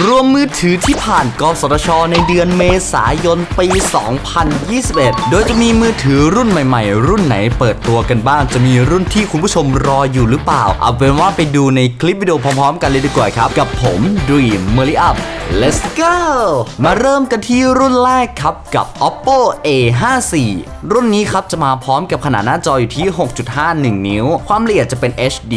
รวมมือถือที่ผ่านกสทช ในเดือนเมษายนปี 2021 โดยจะมีมือถือรุ่นใหม่ๆ รุ่นไหนเปิดตัวกันบ้าง จะมีรุ่นที่คุณผู้ชมรออยู่หรือเปล่า เอาเป็นว่าไปดูในคลิปวิดีโอพร้อมๆ กันเลยดีกว่าครับ กับผม Dream m e r i Up Let's go มาเริ่มกันที่รุ่นแรกครับกับ Oppo A54 รุ่นนี้ครับจะมาพร้อมกับขนาดหน้าจออยู่ที่ 6.51 นิ้ว ความละเอียดจะเป็น HD+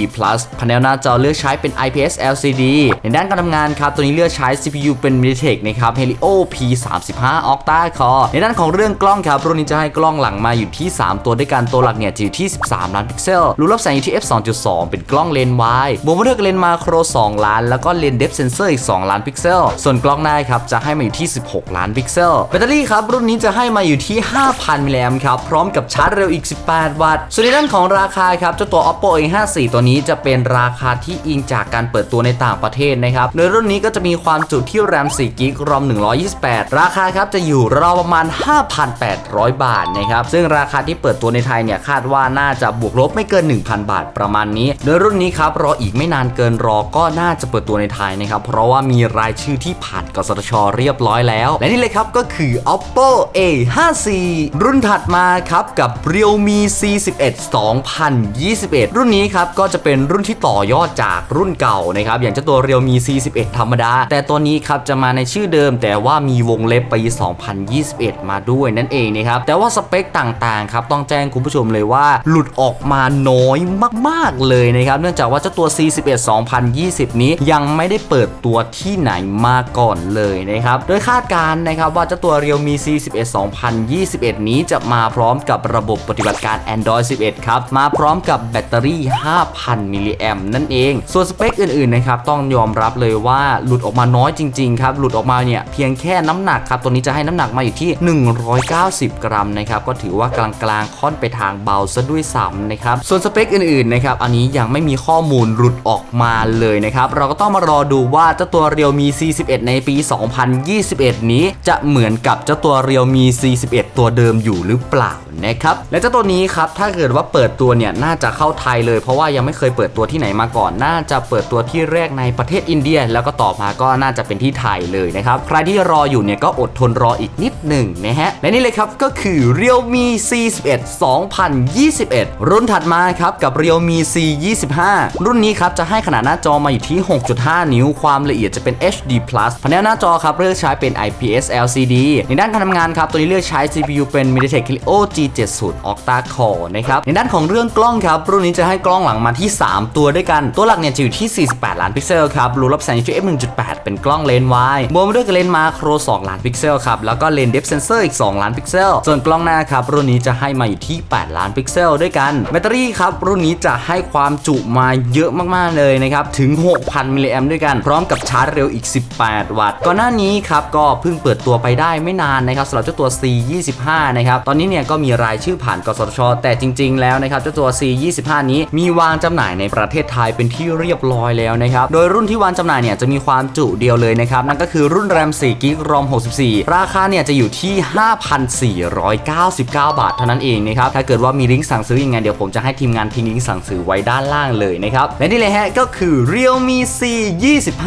พาเนลหน้าจอเลือกใช้เป็น IPS LCD ในด้านการทำงานครับตัวนี้เลือกใช้ CPU เป็น MediaTek นะครับ Helio P35 Octa Core ในด้านของเรื่องกล้องครับ รุ่นนี้จะให้กล้องหลังมาอยู่ที่ 3 ตัวด้วยกัน ตัวหลักเนี่ยจะอยู่ที่ 13 ล้านพิกเซล รูรับแสงอยู่ที่ f 2.2 เป็นกล้องเลนส์วายบวกมาด้วยกับเลนส์มาโคร 2 ล้าน แล้วก็เลนส์เดฟเซนเซอร์อีก 2 ล้านพิกเซล ส่วนกล้องหน้าครับจะให้มาอยู่ที่ 16 ล้านพิกเซล แบตเตอรี่ครับรุ่นนี้จะให้มาอยู่ที่ 5,000มิลลิแอมป์ครับ พร้อมกับชาร์จเร็วอีก 18 วัตต์ ส่วนในด้านของราคาครับเจ้าตัว Oppo A54 ตัวนี้จะเป็นราคาที่อิงจากการเปิดตัวในต่างประเทศนะครับโดยรุ่นนี้ก็จะมีความจุที่แรม4กิกรอม 128 ราคาครับจะอยู่ราวประมาณ 5,800 บาทนะครับ ซึ่งราคาที่เปิดตัวในไทยเนี่ยคาดว่าน่าจะบวกลบไม่เกิน 1,000 บาทประมาณนี้ โดยรุ่นนี้ครับรออีกไม่นานเกินรอก็น่าจะเปิดตัวในไทยนะครับ เพราะว่ามีรายชื่อที่ผ่านกสทช เรียบร้อยแล้ว และนี่เลยครับก็คือ Oppo A54 รุ่นถัดมาครับกับ Realme C11 2021 รุ่นนี้ครับก็จะเป็นรุ่นที่ต่อยอดจากรุ่นเก่านะครับอย่างเจ้าตัว Realme C11 ธรรมดาแต่ตัวนี้ครับจะมาในชื่อเดิม แต่ว่ามีวงเล็บปี 2021 มาด้วยนั่นเองนะครับแต่ว่าสเปคต่างๆครับต้องแจ้งคุณผู้ชมเลยว่า หลุดออกมาน้อยมากๆเลยนะครับเนื่องจากว่าเจ้าตัว C11 2020 นี้ยังไม่ได้เปิดตัวที่ไหนมาก่อนเลยนะครับโดยคาดการณ์นะครับว่าเจ้าตัว Realme C11 2021 นี้จะมาพร้อมกับระบบปฏิบัติการ Android 11 ครับ มาพร้อมกับแบตเตอรี่ 5,000 มิลลิแอมนั่นเอง ส่วนสเปคอื่นๆนะครับต้องยอมรับเลยว่าหลุดออกมาน้อยจริงๆครับหลุดออกมาเนี่ยเพียงแค่น้ำหนักครับตัวนี้จะให้น้ำหนักมาอยู่ที่ 190 กรัมนะครับก็ถือว่ากลางๆค่อนไปทางเบาซะด้วยซ้ำนะครับส่วนสเปคอื่นๆนะครับอันนี้ยังไม่มีข้อมูลหลุดออกมาเลยนะครับเราก็ต้องมารอดูว่าเจ้าตัว Realme C11 ในปี 2021 นี้จะเหมือนกับเจ้าตัว Realme C11 ตัวเดิมอยู่หรือเปล่านะครับและเจ้าตัวนี้ครับถ้าเกิดว่าเปิดตัวเนี่ยน่าจะเข้าไทยเลย เพราะว่ายังไม่เคยเปิดตัวที่ไหนมาก่อน น่าจะเปิดตัวที่แรกในประเทศอินเดีย แล้วก็ต่อมาก็็น่าจะเป็นที่ไทยเลยนะครับ ใครที่รออยู่เนี่ยก็อดทนรออีกนิดหนึ่งนะฮะ และนี่เลยครับก็คือ Realme C11 2021 รุ่นถัดมาครับกับ Realme C25 รุ่นนี้ครับจะให้ขนาดหน้าจอมาอยู่ที่ 6.5 นิ้ว ความละเอียดจะเป็น HD+ พาเนลหน้าจอครับเลือกใช้เป็น IPS LCD ในด้านการทำงานครับตัวนี้เลือกใช้ CPU เป็น MediaTek Helio G70 Octa Core นะครับ ในด้านของเรื่องกล้องครับ รุ่นนี้จะให้กล้องหลังมาที่ 3 ตัวด้วยกัน ตัวหลักเนี่ยจะอยู่ที่ 48 ล้านพิกเซลครับ รูรับแสงอยู่ที่ f 1.8เป็นกล้องเลนส์วายบวมด้วยกับเลนส์มาโคร 2 ล้านพิกเซลครับ แล้วก็เลนส์เดฟเซนเซอร์อีก 2 ล้านพิกเซล ส่วนกล้องหน้าครับ รุ่นนี้จะให้มาอยู่ที่ 8 ล้านพิกเซลด้วยกัน แบตเตอรี่ครับ รุ่นนี้จะให้ความจุมาเยอะมากๆเลยนะครับ ถึง 6,000 มิลลิแอมด้วยกัน พร้อมกับชาร์จเร็วอีก 18 วัตต์ ก่อนหน้านี้ครับ ก็เพิ่งเปิดตัวไปได้ไม่นานนะครับสำหรับเจ้าตัว C25 นะครับ ตอนนี้เนี่ยก็มีรายชื่อผ่านกสทช แต่จริง ๆ แล้วนะครับเจ้าตัว C25 นี้มีวางจำหน่ายในประเทศไทยเป็นที่เรียบร้อยแล้วนะครับ โดยรุ่นที่วางจำหน่ายเนี่ยจะมีความจุเดียวเลยนะครับ นั่นก็คือรุ่นแรม4กิกรอม64 ราคาเนี่ยจะอยู่ที่ 5,499 บาทเท่านั้นเองนะครับ ถ้าเกิดว่ามีลิงก์สั่งซื้อยังไงเดี๋ยวผมจะให้ทีมงานทิ้งลิงก์สั่งซื้อไว้ด้านล่างเลยนะครับ และนี่เลยฮะก็คือ Realme C25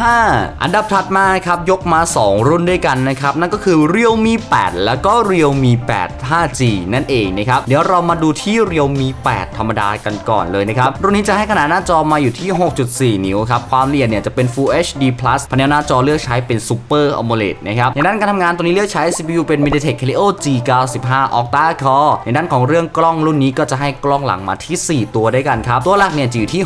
อันดับถัดมาครับยกมา 2 รุ่นด้วยกันนะครับ นั่นก็คือ Realme 8 แล้วก็ Realme 8 5G นั่นเองนะครับ เดี๋ยวเรามาดูที่ Realme 8 ธรรมดากันก่อนเลยนะครับ รุ่นนี้จะให้ขนาดหน้าจอมาอยู่ที่ 6.4 นิ้วครับ ความละเอียดเนี่ยจะเป็น Full HD Plus พาเนลหน้าจอเลือกใช้เป็น Super AMOLED นะครับในด้านการทำงานตัวนี้เลือกใช้ CPU เป็น MediaTek Helio G95 Octa Core ในด้านของเรื่องกล้องรุ่นนี้ก็จะให้กล้องหลังมาที่ 4 ตัวด้วยกันครับ ตัวหลักเนี่ยจะอยู่ที่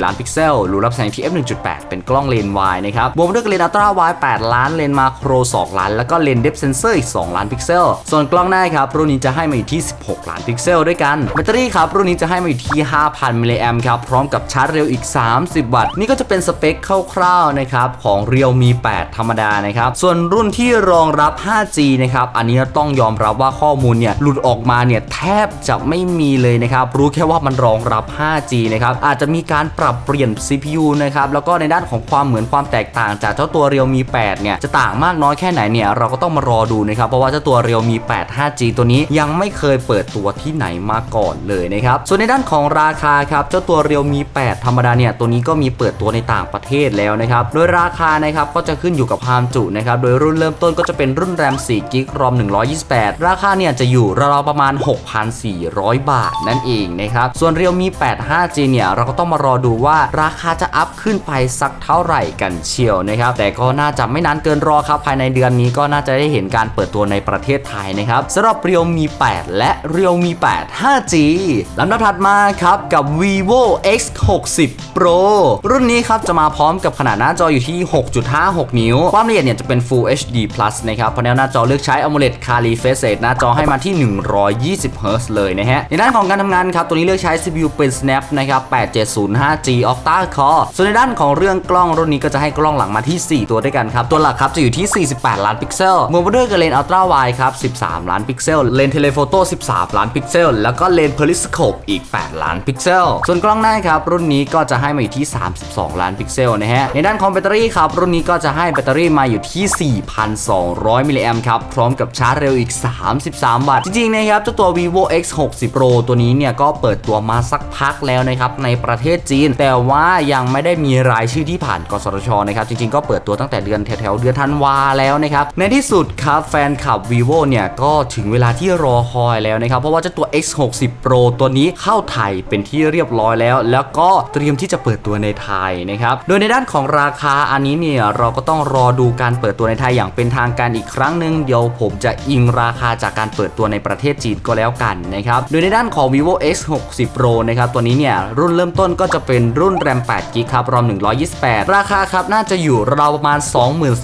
64 ล้านพิกเซลรูรับแสงที่ f 1.8 เป็นกล้องเลนส์วายนะครับบวกด้วยเลนส์อัลตร้าวด์8ล้านเลนส์มาโคร 2 ล้าน แล้วก็เลนส์เดฟเซนเซอร์อีก 2 ล้านพิกเซล ส่วนกล้องหน้าครับรุ่นนี้จะให้มาอยู่ที่ 16 ล้านพิกเซลด้วยกันแบตเตอรี่ครับรุ่นนี้จะให้มาอยู่ที่ 5,000มิลลิแอมครับพร้อมกับชาร์จเร็วอีก 30 วัตต์นี่ก็จะเป็นสเปคคร่าวๆนะครับของ Realme 8ธรรมดานะครับ ส่วนรุ่นที่รองรับ 5G นะครับ อันนี้ต้องยอมรับว่าข้อมูลเนี่ยหลุดออกมาเนี่ยแทบจะไม่มีเลยนะครับ รู้แค่ว่ามันรองรับ 5G นะครับ อาจจะมีการปรับเปลี่ยน CPU นะครับ แล้วก็ในด้านของความเหมือนความแตกต่างจากเจ้าตัว Realme Realme 8เนี่ย จะต่างมากน้อยแค่ไหนเนี่ย เราก็ต้องมารอดูนะครับ เพราะว่าเจ้าตัว Realme 8 5G ตัวนี้ยังไม่เคยเปิดตัวที่ไหนมาก่อนเลยนะครับ ส่วนในด้านของราคาครับ เจ้าตัว Realme 8ธรรมดาเนี่ย ตัวนี้ก็มีเปิดตัวในต่างประเทศแล้วนะครับ โดยราคานะครับก็จะขึ้นอยู่กับความจุนะครับโดยรุ่นเริ่มต้นก็จะเป็นรุ่นแรม4 g b รอม128 ราคาเนี่ยจะอยู่ราวๆประมาณ 6,400 บาทนั่นเองนะครับส่วน Realme 8 5G เนี่ยเราก็ต้องมารอดูว่าราคาจะอัพขึ้นไปสักเท่าไหร่กันเชียวนะครับแต่ก็น่าจะไม่นานเกินรอครับภายในเดือนนี้ก็น่าจะได้เห็นการเปิดตัวในประเทศไทยนะครับสำหรับ Realme 8และ Realme 8 5G ลำดับถัดมาครับกับ Vivo X60 Pro รุ่นนี้ครับจะมาพร้อมกับขนาดหน้าจออยู่ที่6.56 นิ้ว ความละเอียดเนี่ยจะเป็น Full HD Plus นะครับพาเนลหน้าจอเลือกใช้ AMOLED c a r i f a c e หน้าจอให้มาที่ 120 Hz เลยนะฮะ ในด้านของการทำงานครับ ตัวนี้เลือกใช้ CPU เป็น Snap นะครับ 8705G Octa Core ส่วนในด้านของเรื่องกล้องรุ่นนี้ก็จะให้กล้องหลังมาที่ 4 ตัวด้วยกันครับ ตัวหลักครับจะอยู่ที่ 48 ล้านพิกเซลรวมด้วยกับเลนส์ Ultra Wide ครับ 13 ล้านพิกเซล เลนส์ Telephoto 13 ล้านพิกเซล แล้วก็เลนส์ Periscope อีก 8 ล้านพิกเซล ส่วนกล้องหน้าครับรุ่นนี้ก็จะให้มาอยู่ที่ 32 ล้านพิกเซลนะฮะ ในด้านของแบตเตอรี่ครับรุ่นนี้ก็จะให้แบตเตอรี่มาอยู่ที่ 4,200 มิลลิแอมครับ พร้อมกับชาร์จเร็วอีก 33 วัตต์ จริงๆ นะครับเจ้าตัว vivo x 6 0 pro ตัวนี้เนี่ยก็เปิดตัวมาสักพักแล้วนะครับในประเทศจีน แต่ว่ายังไม่ได้มีรายชื่อที่ผ่านกสทชนะครับ จริงๆ ก็เปิดตัวตั้งแต่เดือนแถวๆเดือนธันวาแล้วนะครับ ในที่สุดครับแฟนคลับ vivo เนี่ยก็ถึงเวลาที่รอคอยแล้วนะครับ เพราะว่าเจ้าตัว x 6 0 pro ตัวนี้เข้าไทยเป็นที่เรียบร้อยแล้ว แล้วก็เตรียมที่จะเปิดตัวในไทยนะครับ โดยในด้านของราคาอันนี้เนี่ยเราก็ต้องรอดูการเปิดตัวในไทยอย่างเป็นทางการอีกครั้งหนึ่งเดี๋ยวผมจะอิงราคาจากการเปิดตัวในประเทศจีนก็แล้วกันนะครับโดยในด้านของ vivo x 6 0 pro นะครับตัวนี้เนี่ยรุ่นเริ่มต้นก็จะเป็นรุ่นแรม8 g b ครับรอม128 ราคาครับน่าจะอยู่ราวประมาณ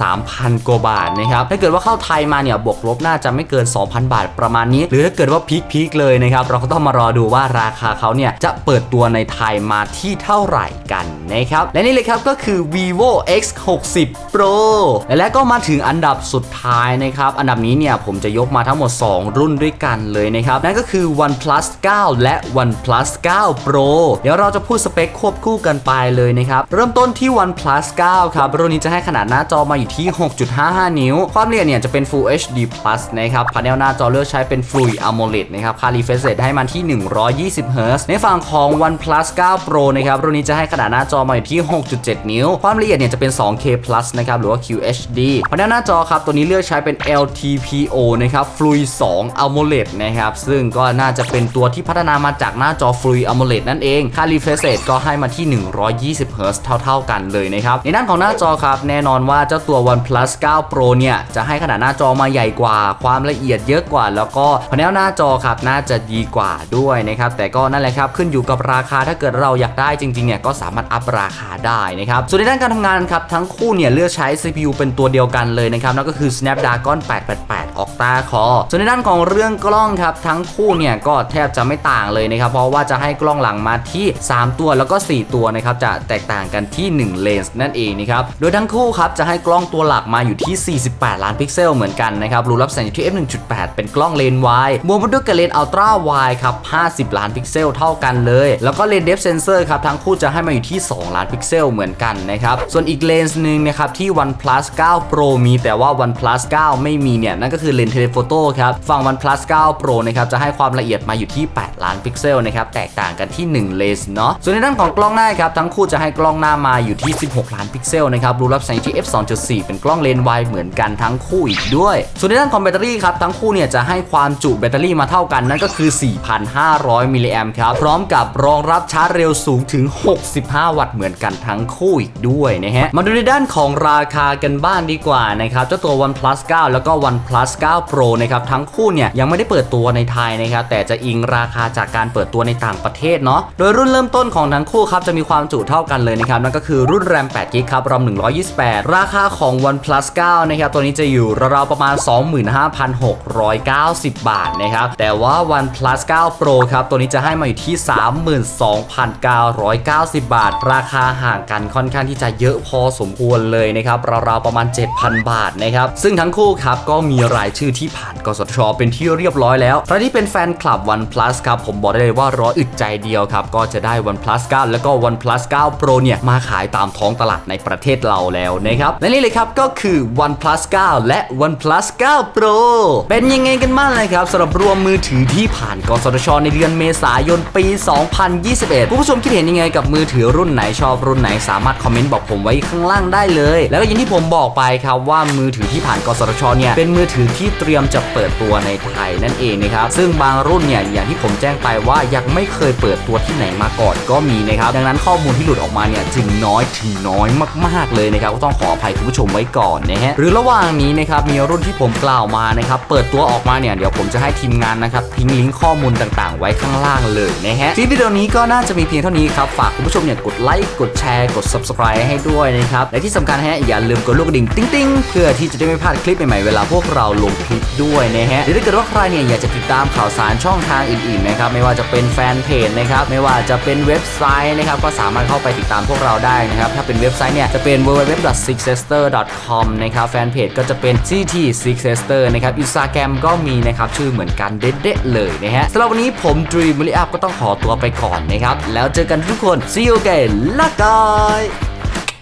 23,000กว่าบาทนะครับถ้าเกิดว่าเข้าไทยมาเนี่ยบวกลบน่าจะไม่เกิน 2,000 บาทประมาณนี้ หรือถ้าเกิดว่าพีคๆเลยนะครับเราก็ต้องมารอดูว่าราคาเขาเนี่ยจะเปิดตัวในไทยมาที่เท่าไหร่กันนะครับและนี่เลยครับก็คือ vivo x 6 60 pro และก็มาถึงอันดับสุดท้ายนะครับ อันดับนี้เนี่ยผมจะยกมาทั้งหมด 2 รุ่นด้วยกันเลยนะครับ นั่นก็คือ OnePlus 9 และ OnePlus 9 Pro เดี๋ยวเราจะพูดสเปคควบคู่กันไปเลยนะครับ เริ่มต้นที่ OnePlus 9 ครับ รุ่นนี้จะให้ขนาดหน้าจอมาอยู่ที่ 6.55 นิ้ว ความละเอียดเนี่ยจะเป็น Full HD Plus นะครับพาเนลหน้าจอเลือกใช้เป็น Fluid AMOLED นะครับ ค่า refresh rate ให้มันที่ 120 Hz ในฝั่งของ OnePlus 9 Pro นะครับ รุ่นนี้จะให้ขนาดหน้าจอมาอยู่ที่ 6.7 นิ้ว ความละเอียดเนี่ยจะเป็น 2 2K Plus นะครับ หรือว่า QHD พาเนลหน้าจอครับ ตัวนี้เลือกใช้เป็น LTPO นะครับ Fluid 2 AMOLED นะครับ ซึ่งก็น่าจะเป็นตัวที่พัฒนามาจากหน้าจอ Fluid AMOLED นั่นเอง ค่า refresh rate ก็ให้มาที่ 120 Hz เท่า ๆ กันเลยนะครับ ในด้านของหน้าจอครับ แน่นอนว่าเจ้าตัว OnePlus 9 Pro เนี่ย จะให้ขนาดหน้าจอมาใหญ่กว่า ความละเอียดเยอะกว่า แล้วก็พาเนลหน้าจอครับน่าจะดีกว่าด้วยนะครับ แต่ก็นั่นแหละครับ ขึ้นอยู่กับราคาถ้าเกิดเราอยากได้จริงๆเนี่ยก็สามารถอัพราคาได้นะครับ ส่วนในด้านการทำงานครับทั้งคู่เนี่ยเลือกใช้ CPU เป็นตัวเดียวกันเลยนะครับนั่นก็คือ Snapdragon 888 Octa Core ส่วนในด้านของเรื่องกล้องครับทั้งคู่เนี่ยก็แทบจะไม่ต่างเลยนะครับเพราะว่าจะให้กล้องหลังมาที่ 3 ตัวแล้วก็ 4 ตัวนะครับจะแตกต่างกันที่ 1 เลนส์นั่นเองนะครับโดยทั้งคู่ครับจะให้กล้องตัวหลักมาอยู่ที่ 48 ล้านพิกเซลเหมือนกันนะครับรูรับแสงอยู่ที่ f 1.8 เป็นกล้องเลนส์วายบวกมาด้วยกับเลนส์อัลตร้าไวครับ 50 ล้านพิกเซลเท่ากันเลย แล้วก็เลนส์เดฟเซนเซอร์ครับทั้งคู่จะให้มาอยู่ที่ 2 ล้านพิกเซลเหมือนกันนะครับส่วนอีกเลนส์หนึ่งนะครับที่ OnePlus 9 Pro มีแต่ว่า OnePlus 9 ไม่มีเนี่ยนั่นก็คือเลนส์เทเลโฟโต้ครับฝั่ง OnePlus 9 Pro นะครับจะให้ความละเอียดมาอยู่ที่ 8 ล้านพิกเซลนะครับแตกต่างกันที่ 1 เลนส์เนาะส่วนในด้านของกล้องหน้าครับทั้งคู่จะให้กล้องหน้ามาอยู่ที่ 16 ล้านพิกเซลนะครับรูรับแสงที่ f 2.4 เป็นกล้องเลนส์วายเหมือนกันทั้งคู่อีกด้วย ส่วนในด้านของแบตเตอรี่ครับทั้งคู่เนี่ยจะให้ความจุแบตเตอรี่มาเท่ากันนั่นก็คือ 4,500 มิลลิแอมครับพร้อมกับรองรับชาร์จเร็วสูงถึง 65 วัตต์เหมือนกันทั้งคู่อีกด้วยนะฮะมาดูในด้านของราคากันบ้างดีกว่านะครับเจ้าตัว OnePlus 9 แล้วก็ OnePlus 9 Pro นะครับทั้งคู่เนี่ยยังไม่ได้เปิดตัวในไทยนะครับแต่จะอิงราคาจากการเปิดตัวในต่างประเทศเนาะโดยรุ่นเริ่มต้นของทั้งคู่ครับจะมีความจุเท่ากันเลยนะครับนั่นก็คือรุ่นแรม8 g b ครับรอม128 ราคาของ OnePlus 9 นะครับตัวนี้จะอยู่ราวๆประมาณ 25,690 บาทนะครับแต่ว่า OnePlus 9 Pro ครับตัวนี้จะให้มาอยู่ที่ 32,990 บาท ราคาห่างกันค่อนข้างที่จะเยอะพอสมควรเลยนะครับราวๆประมาณ 7,000 บาทนะครับ ซึ่งทั้งคู่ครับก็มีรายชื่อที่ผ่านกสทช เป็นที่เรียบร้อยแล้วใครที่เป็นแฟนคลับ OnePlus ครับผมบอกได้เลยว่ารออึดใจเดียวครับ ก็จะได้ OnePlus 9 แล้วก็ OnePlus 9 Pro เนี่ย มาขายตามท้องตลาดในประเทศเราแล้วนะครับและนี่เลยครับก็คือ OnePlus 9 และ OnePlus 9 Pro เป็นยังไงกันบ้างนะครับสำหรับรวมมือถือที่ผ่านกสทช ในเดือนเมษายนปี 2021คุณผู้ชมคิดเห็นยังไงกับมือถือรุ่นไหนชอบรุ่นไหนสามารถคอมเมนต์บอกผมไว้ข้างล่างได้เลย แล้วก็อย่างที่ผมบอกไปครับว่ามือถือที่ผ่านกสทชเนี่ยเป็นมือถือที่เตรียมจะเปิดตัวในไทยนั่นเองนะครับซึ่งบางรุ่นเนี่ยอย่างที่ผมแจ้งไปว่ายังไม่เคยเปิดตัวที่ไหนมาก่อนก็มีนะครับดังนั้นข้อมูลที่หลุดออกมาเนี่ยจึงน้อยถึงน้อยมาก ๆเลยนะครับก็ต้องขออภัยคุณผู้ชมไว้ก่อนนะฮะหรือระหว่างนี้นะครับมีรุ่นที่ผมกล่าวมานะครับเปิดตัวออกมาเนี่ยเดี๋ยวผมจะให้ทีมงานนะครับทิ้งลิงก์ข้อมูลต่างๆ ไว้ข้างล่างเลยนะฮะคลิปวิดีโอนี้ก็น่าจะมีเพียงเท่านี้ครับฝากคุณผู้ชมเนี่ยกดไลค์กดแชร์กด subscribe ให้ด้วยนะครับและที่สำคัญฮะอย่าลืมกดลูกกระดิ่งติ๊งๆเพื่อที่จะได้ไม่พลาดคลิปใหม่ๆเวลาพวกเราลงคลิปด้วยนะฮะหรือถ้าเกิดว่าใครเนี่ยอยากจะติดตามข่าวสารช่องทางอื่นๆนะครับไม่ว่าจะเป็นแฟนเพจนะครับไม่ว่าจะเป็นเว็บไซต์นะครับก็สามารถเข้าไปติดตามพวกเราได้นะครับถ้าเป็นเว็บไซต์เนี่ยจะเป็น www.sixester.com นะครับแฟนเพจก็จะเป็น ct sixester นะครับอินสตาแกรมก็มีนะครับชื่อเหมือนกันเด็ดๆเลยนะฮะสำหรับวันนี้ผม Dream มิลิอัพก็ต้องขอตัวไปก่อนนะครับแล้วเจอกันทุกคน see you again ละกาย